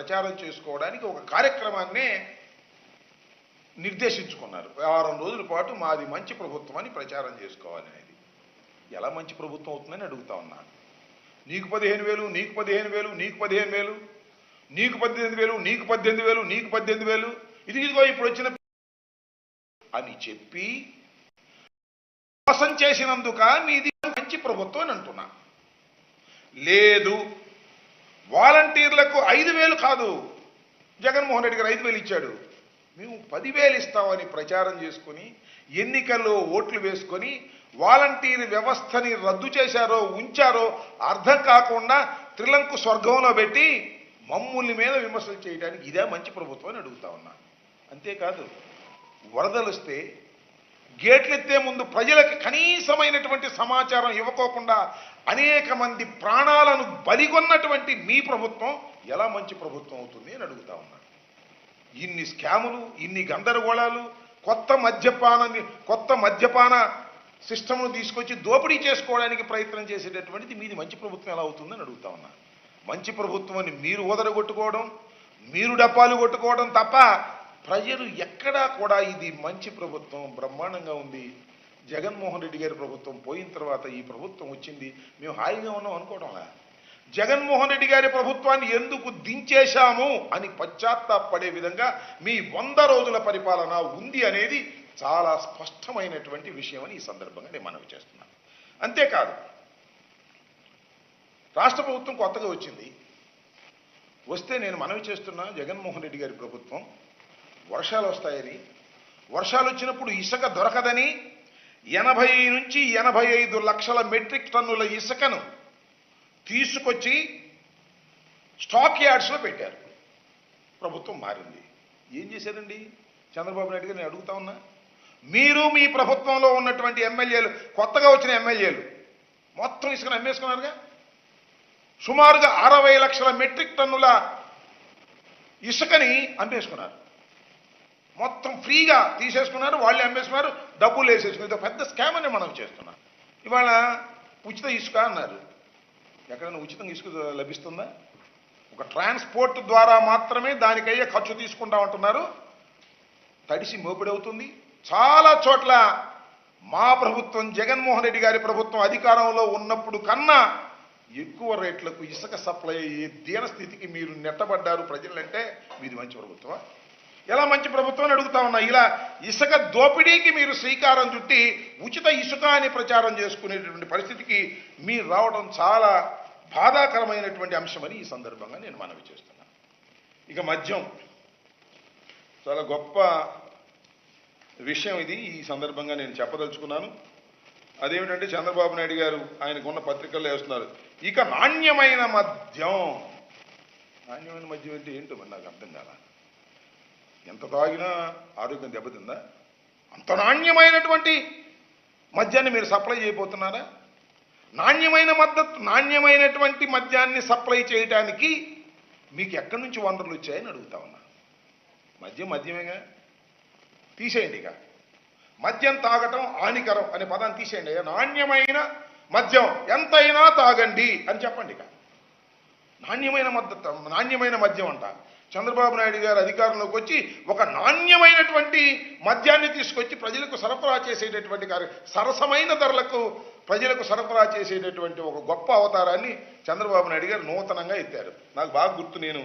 ప్రచారం చేసుకోవడానికి ఒక కార్యక్రమాన్నే నిర్దేశించుకున్నారు. వారం రోజుల పాటు మాది మంచి ప్రభుత్వం అని ప్రచారం చేసుకోవాలి అనేది. ఎలా మంచి ప్రభుత్వం అవుతుందని అడుగుతా ఉన్నాను నీకు పదిహేను వేలు నీకు పదిహేను వేలు నీకు పదిహేను వేలు నీకు పద్దెనిమిది వేలు నీకు పద్దెనిమిది వేలు నీకు పద్దెనిమిది వేలు. ఇది ఇదిగో ఇప్పుడు వచ్చిన అని చెప్పి మోసం చేసినందుక మీది మంచి ప్రభుత్వం అని అంటున్నా. లేదు వాలంటీర్లకు ఐదు వేలు కాదు. జగన్మోహన్ రెడ్డి గారు ఐదు వేలు ఇచ్చాడు. మేము పదివేలు ఇస్తామని ప్రచారం చేసుకొని ఎన్నికల్లో ఓట్లు వేసుకొని వాలంటీర్ వ్యవస్థని రద్దు చేశారో ఉంచారో అర్థం కాకుండా త్రిలంకు స్వర్గంలో పెట్టి మమ్ముల్ని మీద విమర్శలు చేయడానికి ఇదే మంచి ప్రభుత్వం అని అడుగుతా ఉన్నా. అంతేకాదు వరదలు వస్తే గేట్లెత్తే ముందు ప్రజలకు కనీసమైనటువంటి సమాచారం ఇవ్వకోకుండా అనేక మంది ప్రాణాలను బలిగొన్నటువంటి మీ ప్రభుత్వం ఎలా మంచి ప్రభుత్వం అవుతుంది అని అడుగుతా ఉన్నాను ఇన్ని స్కాములు ఇన్ని గందరగోళాలు కొత్త మద్యపానాన్ని కొత్త మద్యపాన సిస్టమ్ను తీసుకొచ్చి దోపిడీ చేసుకోవడానికి ప్రయత్నం చేసేటటువంటిది మీది మంచి ప్రభుత్వం ఎలా అవుతుందని అడుగుతా ఉన్నా. మంచి ప్రభుత్వం అని మీరు ఓదరగొట్టుకోవడం మీరు డప్పాలు కొట్టుకోవడం తప్ప ప్రజలు ఎక్కడా కూడా ఇది మంచి ప్రభుత్వం బ్రహ్మాండంగా ఉంది. జగన్మోహన్ రెడ్డి గారి ప్రభుత్వం పోయిన తర్వాత ఈ ప్రభుత్వం వచ్చింది. మేము హాయిగా ఉన్నాం అనుకోవడంలా? జగన్మోహన్ రెడ్డి గారి ప్రభుత్వాన్ని ఎందుకు దించేశాము అని పశ్చాత్తాపడే విధంగా మీ వంద రోజుల పరిపాలన ఉంది అనేది చాలా స్పష్టమైనటువంటి విషయం అని ఈ సందర్భంగా నేను మనవి చేస్తున్నాను. అంతేకాదు రాష్ట్ర ప్రభుత్వం కొత్తగా వచ్చింది. వస్తే నేను మనవి చేస్తున్నా జగన్మోహన్ రెడ్డి గారి ప్రభుత్వం వర్షాలు వస్తాయని. వర్షాలు వచ్చినప్పుడు ఇసుక దొరకదని. ఎనభై నుంచి ఎనభై ఐదు లక్షల మెట్రిక్ టన్నుల ఇసుకను తీసుకొచ్చి స్టాక్ యార్డ్స్లో పెట్టారు. ప్రభుత్వం మారింది. ఏం చేశారండి? చంద్రబాబు నాయుడు గారు నేను అడుగుతా ఉన్నా. మీరు మీ ప్రభుత్వంలో ఉన్నటువంటి ఎమ్మెల్యేలు కొత్తగా వచ్చిన ఎమ్మెల్యేలు మొత్తం ఇసుకను అమ్మేసుకున్నారుగా? సుమారుగా అరవై లక్షల మెట్రిక్ టన్నుల ఇసుకని అమ్మేసుకున్నారు. మొత్తం ఫ్రీగా తీసేసుకున్నారు వాళ్ళు అమ్మేసుకున్నారు డబ్బులు వేసేసుకున్నారు. ఇది పెద్ద స్కామ్ అని మనం చేస్తున్నాం. ఇవాళ ఉచిత ఇసుక అన్నారు. ఎక్కడైనా ఉచితంగా ఇసుక లభిస్తుందా? ఒక ట్రాన్స్పోర్ట్ ద్వారా మాత్రమే దానికయ్యే ఖర్చు తీసుకుంటా ఉంటున్నారు. తడిసి మోపిడవుతుంది చాలా చోట్ల మా ప్రభుత్వం జగన్మోహన్ రెడ్డి గారి ప్రభుత్వం అధికారంలో ఉన్నప్పుడు కన్నా ఎక్కువ రేట్లకు ఇసుక సప్లై అయ్యే దీన స్థితికి మీరు నెట్టబడ్డారు ప్రజలంటే మీది మంచి ప్రభుత్వం ఎలా మంచి ప్రభుత్వం అడుగుతా ఉన్నా ఇలా ఇసుక దోపిడీకి మీరు శ్రీకారం చుట్టి ఉచిత ఇసుక అని ప్రచారం చేసుకునేటటువంటి పరిస్థితికి మీరు రావడం చాలా బాధాకరమైనటువంటి అంశమని ఈ సందర్భంగా నేను మనవి చేస్తున్నాను. ఇక మద్యం. చాలా గొప్ప విషయం ఇది. ఈ సందర్భంగా నేను చెప్పదలుచుకున్నాను. అదేమిటంటే చంద్రబాబు నాయుడు గారు ఆయనకున్న పత్రికల్లో వేస్తున్నారు. ఇక నాణ్యమైన మద్యం. నాణ్యమైన మద్యం అంటే ఏంటో మరి నాకు అర్థం కాదా ఎంత తాగినా ఆరోగ్యం దెబ్బతిందా? అంత నాణ్యమైనటువంటి మద్యాన్ని మీరు సప్లై చేయబోతున్నారా? నాణ్యమైన మద్దతు నాణ్యమైనటువంటి మద్యాన్ని సప్లై చేయడానికి మీకు ఎక్కడి నుంచి వనరులు వచ్చాయని అడుగుతా ఉన్నా. మద్యం మద్యమేగా? తీసేయండి ఇక. మద్యం తాగటం హానికరం అనే పదాన్ని తీసేయండి నాణ్యమైన మద్యం ఎంతైనా తాగండి అని చెప్పండి ఇక. నాణ్యమైన మద్దతు నాణ్యమైన మద్యం అంట. చంద్రబాబు నాయుడు గారు అధికారంలోకి వచ్చి ఒక నాణ్యమైనటువంటి మద్యాన్ని తీసుకొచ్చి ప్రజలకు సరఫరా చేసేటటువంటి కార్య సరసమైన ధరలకు ప్రజలకు సరఫరా చేసేటటువంటి ఒక గొప్ప అవతారాన్ని చంద్రబాబు నాయుడు గారు నూతనంగా ఎత్తారు. నాకు బాగా గుర్తు నేను.